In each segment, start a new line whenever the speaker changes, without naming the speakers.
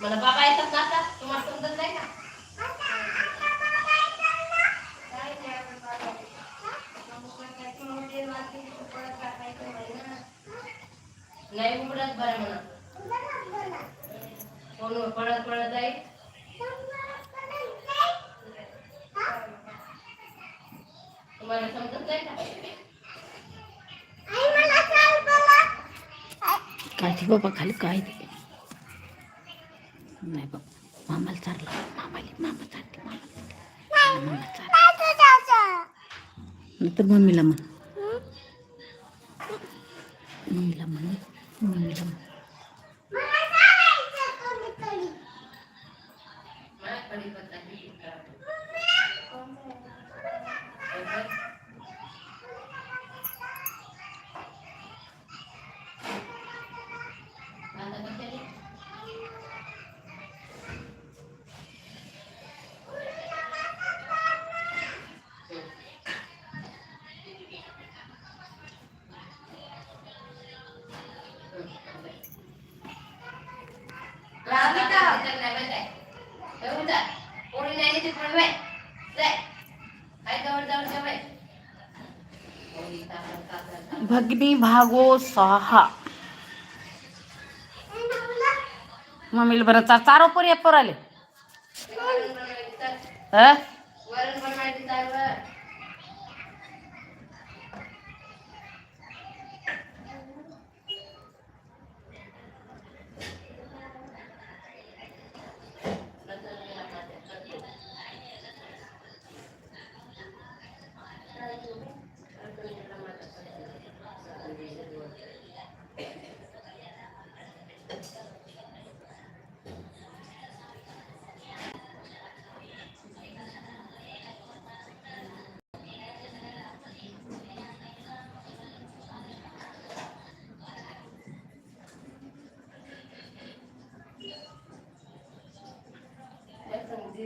मला बाबा येतात ना आता? तुम्हाला समजत नाही का? नाही उघडत बरं म्हणा. कोण पडत पडत जाईल. तुम्हाला समजत नाही का?
काय ते बाबा खाली काय? ते नाही बाबा. मामाला चारला. मामाली मामा चारते मामा मामा चार नंतर मम्मीला म्हण. मम्मीला म्हण. मम्मीला म्हण.
मला येते पण बाय जाय काय जवळ जवळ जेवाय कोणी ताकद ताकद
भगनी भागो सहा मम्मीला बरं चार चार पोरी पोर आले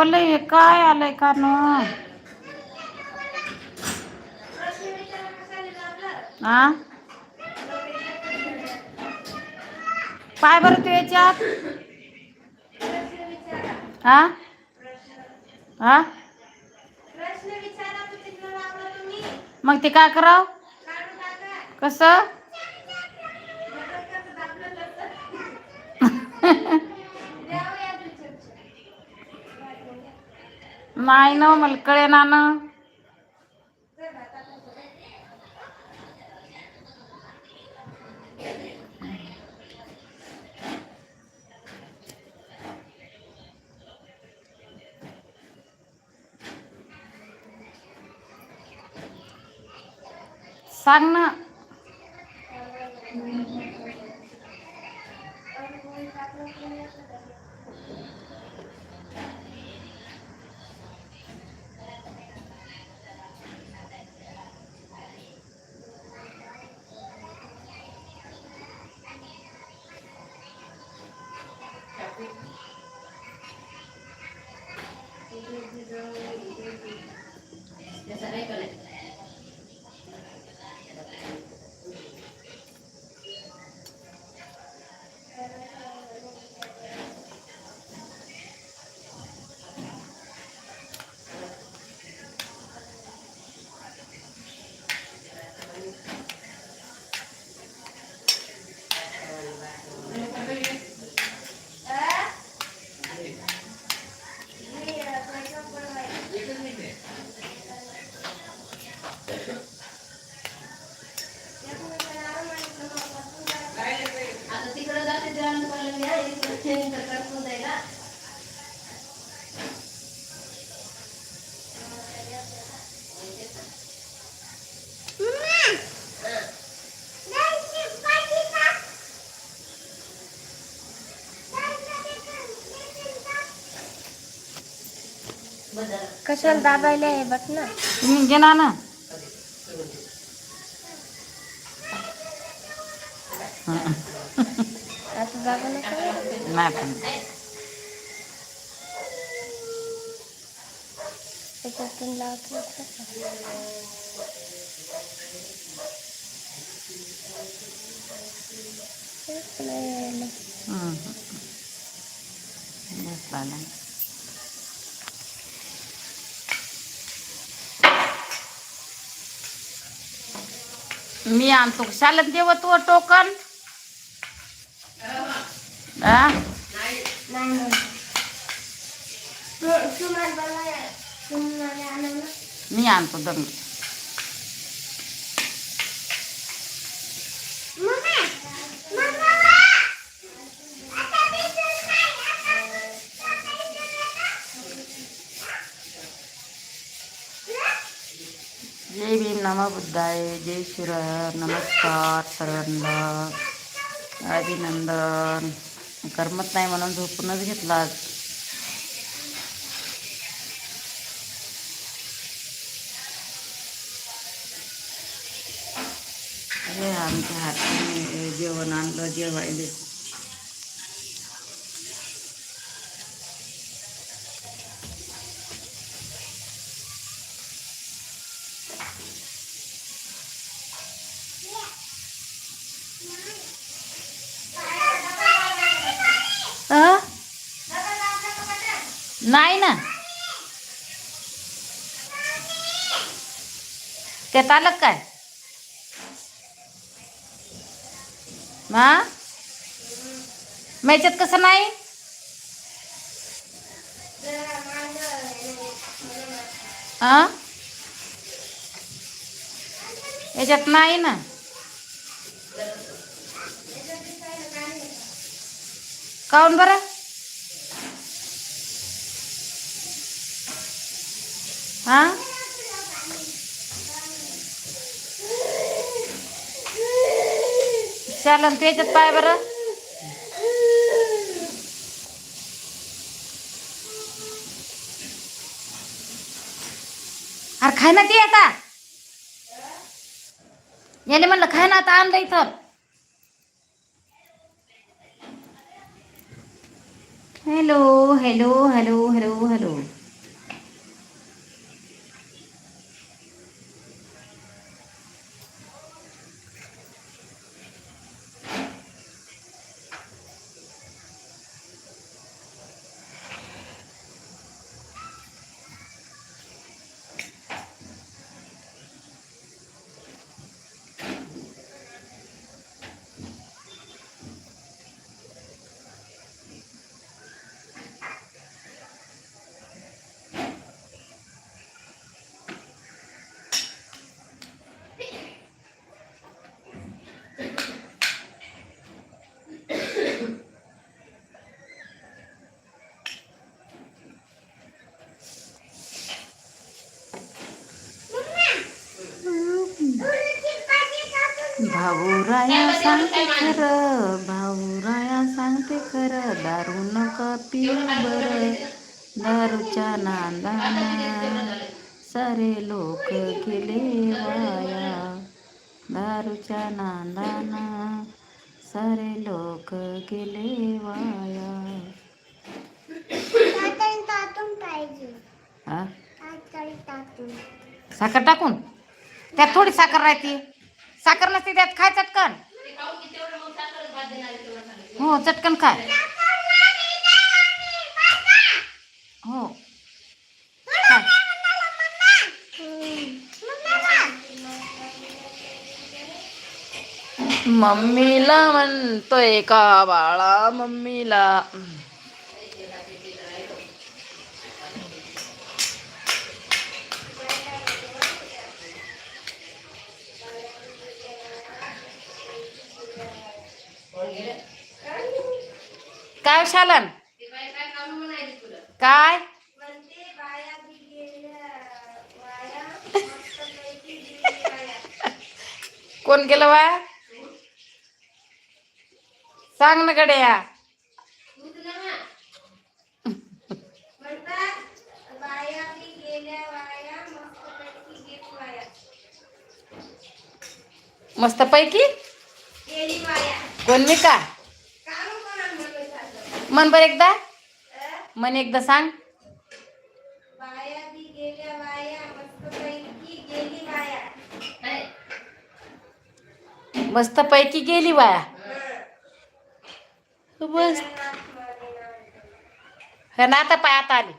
पल्ले हे काय आलंय का न आ? पाय बरं तू याच्यात. हा हा मग ते काय कराव? कसं? नाही ना मला कळे ना ना. सांग ना
त्याचा नाही करायचं. नंतर करतो जायला बदल
कशाला दाबायला आहे बघ ना
तुम्ही घेणार ना
दाबायला काय
नाही पण
त्याच्यातून लावत नसतं. तेच नाही.
बस झालं. मी आणतो. शाळेत देव तू टोकन? मी आणतो दम
मम्मी, मम्मा, आता मी तर नाही, आता- आता इथं
जय भीम नम बुद्धाय जय शिवराय नमस्कार सर्वांना. अभिनंदन. करमत नाही म्हणून झोपूनच घेतला. अरे आमच्या हाती जेवण आणलं जेवायला अं? नाही ना त्यात आलं काय? हा? मेच्यात कसं नाही? हा? याच्यात नाही ना. काऊन बरं? हा? चालन त्याच्यात पाय बरं. अरे खाय ना ते आता. याने म्हणलं खाय ना आता आणलं इथं. Hello hello hello hello hello. भाऊराया सांगते खरं भाऊराया सांगते खरं दारू नका पिऊ बरं. दारूच्या नांदाना सारे लोक गेले वाया. दारूच्या नांदाना सारे लोक गेले वाया. हा साखर टाकून? त्यात थोडी साखर राहते. साखर नसते त्यात खाय चटकन. हो चटकन खाय. हो. मम्मीला म्हणतोय का बाळा मम्मीला? काय शालन?
काय?
कोण गेलं वाया सांग ना गड्या.
वाया
मस्त पैकी? बोल मी का? मन बर एकदा? मन एकदा सांग. मस्त पैकी गेली बाया. बस. हे ना आता पायात आली.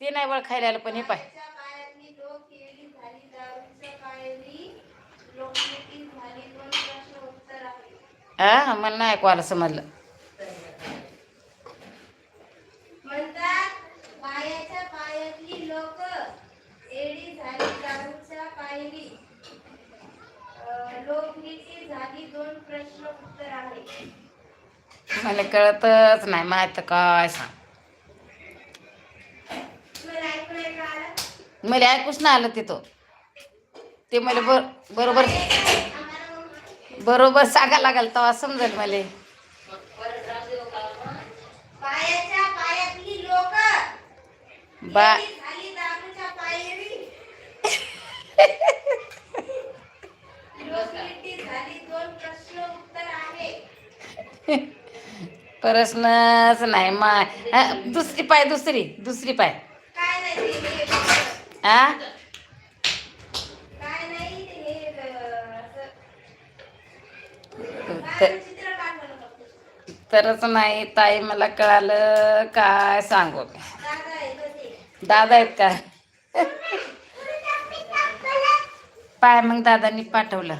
ते नाही वळ खायला पण हे पाय
बायाच्या पायातली डोक केली झाली दारूच्या पायरी लोकनेती झाली दोन प्रश्न उत्तर आहे
हा मला नाही ऐकू आलं समजलं
म्हणतात बायाच्या पायातली लोक एडी झाली दारूच्या पायरी अं, लोकनीती झाली दोन प्रश्न उत्तर आहे
मला कळतच नाही माहीत काय सांग.
नाही?
मला ऐकूच नाही आलं तिथं. ते मला बर बरोबर बरोबर सांगायला लागल तेव्हा समजेल मला. बा प्रश्नच नाही मा दुसरी पाय दुसरी दुसरी पाय.
हे.
आ
काय नाही ते हे अं, असं
तर-
काय चित्र काढलं फक्त.
तरच नाही ताई मला कळालं काय सांगू
दादा
दादा आहेत का पाय मग दादांनी पाठवलं.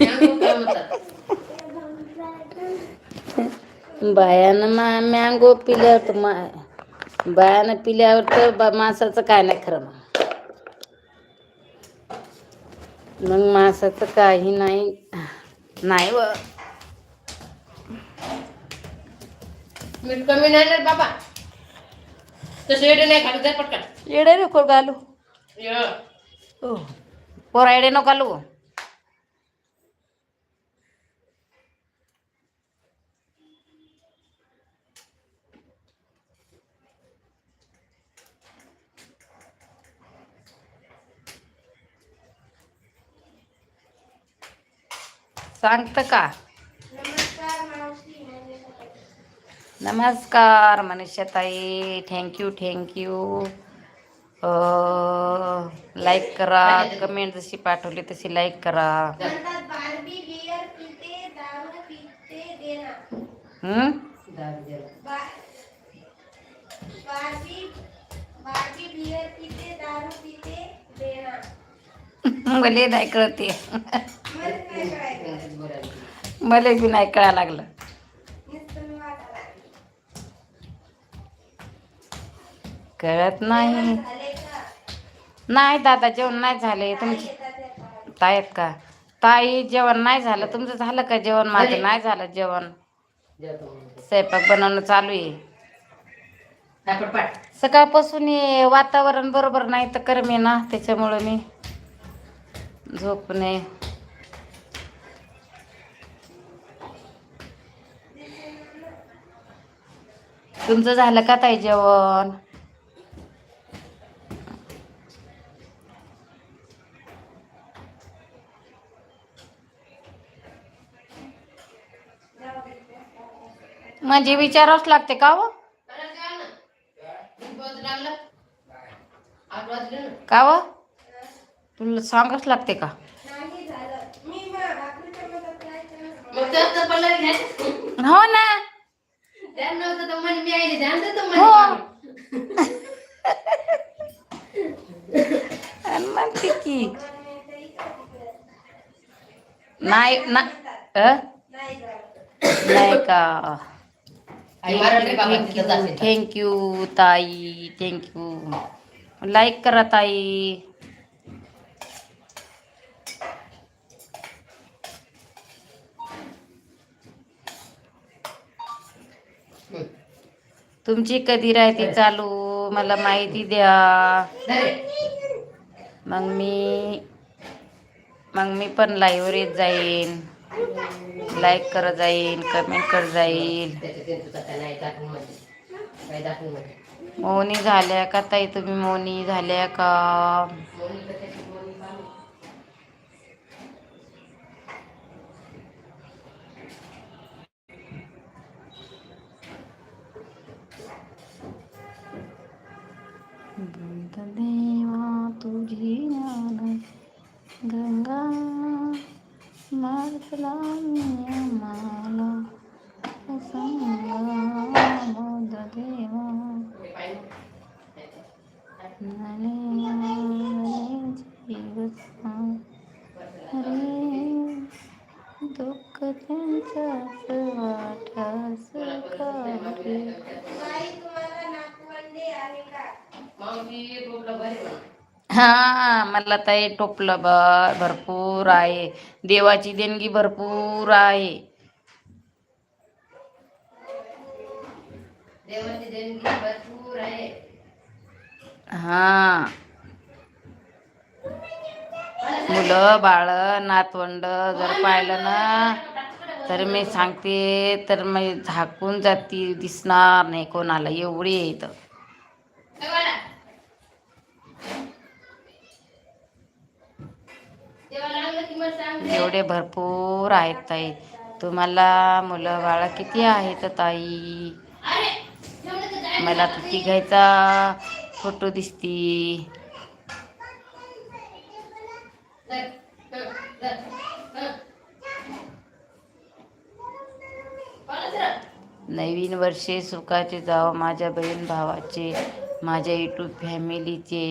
मॅंगो.
बायानं मा मँगो पिल्यावर तर मा बायानं पिल्यावर तर बा माणसाचं काय नाही खरं मग. मग माणसाचं काही नाही. नाही व.
मीठ कमी नाही ना बाबा. तसं एवढं नाही घालू द्या पटकन.
येडे नको घालू.
ये.
हो. पोरा येडे नको घालू. सांगत का?
नमस्कार
मनीषाताई. Thank you thank you like करा कमेंट जशी पाठवली तशी लाईक करा.
म्हणतात बार्बी बियर पिते दारू पिते देना.
हम्म? मला नाही कळते
मला
बी नाही कळायला लागलं. कळत नाही नाही दादा जेवण नाही झाले तुमचे. ताईत का ताई जेवण नाही झालं तुमचं झालं का जेवण माझं नाही झालं जेवण. स्वयंपाक बनवणं चालू आहे. सकाळपासून हे वातावरण बरोबर नाही तर करमे ना त्याच्यामुळं मी झोपणे. तुमचं झालं का ताई जेवण? म्हणजे विचारावंच लागते का हो?
ना.
का हो? तुला सांगावंच लागते का. हो ना हो. म्हणते की. नाही?
नाही
का. थँक्यू ताई थँक्यू लाईक करा ताई
हम्म.
तुमची कधी राहते चालू? मला माहिती द्या. मग मी मग मी पण लाईव्हवर येत जाईन. लाईक करत जाईन कमेंट करत जाईल मोनी झाल्या का ताई? तुम्ही मोनी झाल्या का
मोनी तर त्याची मोनी पाहू.
बुद्ध देवा तुझी ज्ञान गंगा मारतला माला संगा बुद्ध देवा
हे पाहिलं?
नले जीवसा रे दुःख त्यांच्याच वाटास काढे
बाई तुम्हाला नातवंडे आहे का
मावशी टोपलं बरे म्हणा.
हा मला ताई टोपलं भरपूर आहे. देवाची देणगी भरपूर आहे.
देवाची देणगी भरपूर आहे.
हा. मुलं बाळ नातवंड जर पाहिलं ना तर मी सांगते तर मी झाकून जाती दिसणार नाही कोणाला एवढी आहे इथं
हे बघा. तेव्हा लागलं की मग सांग रे.
एवढे भरपूर आहेत ताई. तुम्हाला मुलं बाळ किती आहेत ताई? मला तर. तिघायचा फोटो दिसती. नवीन वर्षे सुखाचे जाव माझ्या बहीण भावाचे माझ्या युट्यूब फॅमिलीचे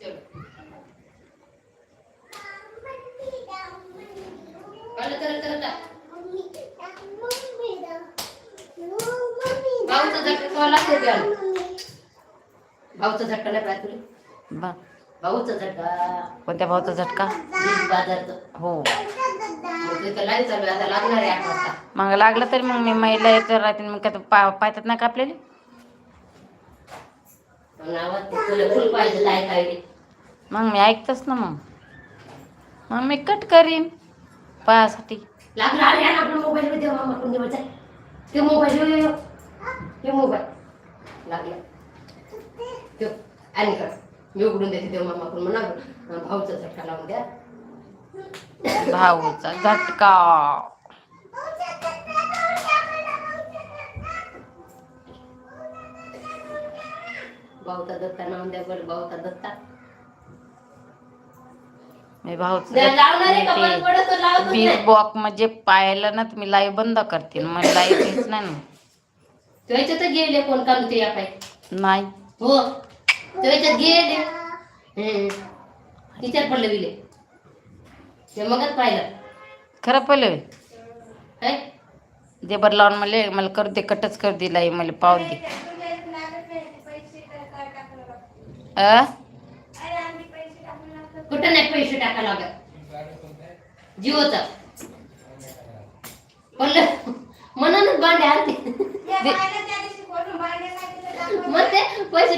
चलो. परत, परत, परत जा. भाऊचा झटका खावा लागतो का? झटका तुला?
बा.
भाऊचा झटका.
कोणत्या हो.
मग
लागलं तरी मग मी महिला याच्यावर राहते मग काय पा पाहतात ना का आपल्याला? मग मी ऐकतच ना मग. मग मी कट करीन पायासाठी.
मोबाईल आणि कर मी उघडून देते देव मामा कोण म्हणा भाऊचा झटका लावून द्या.
भाऊचा झटका.
भाऊचा दत्ता नाव द्या बरं भाऊचा दत्ता
मी भाऊचं
नाही.
बॉक म्हणजे पाहिलं ना तुम्ही लाईव्ह बंद करते. मग लाईव्ह नाही ना.
गेले कोण काम ते या पाय
नाही.
हो. त्याच्यात गेले. हम्म. तिच्यात पडले दिले ते मगच पाहिलं.
खरं पहिलं
काय
जे बरं लावून मला. मला करू दे कटच कर दे लाईव्ह मला पाव दे.
तर
कुठं नाही पैसे टाका लागत? जिओचा पडलं म्हणूनच
सांगितलं?
मग ते पैसे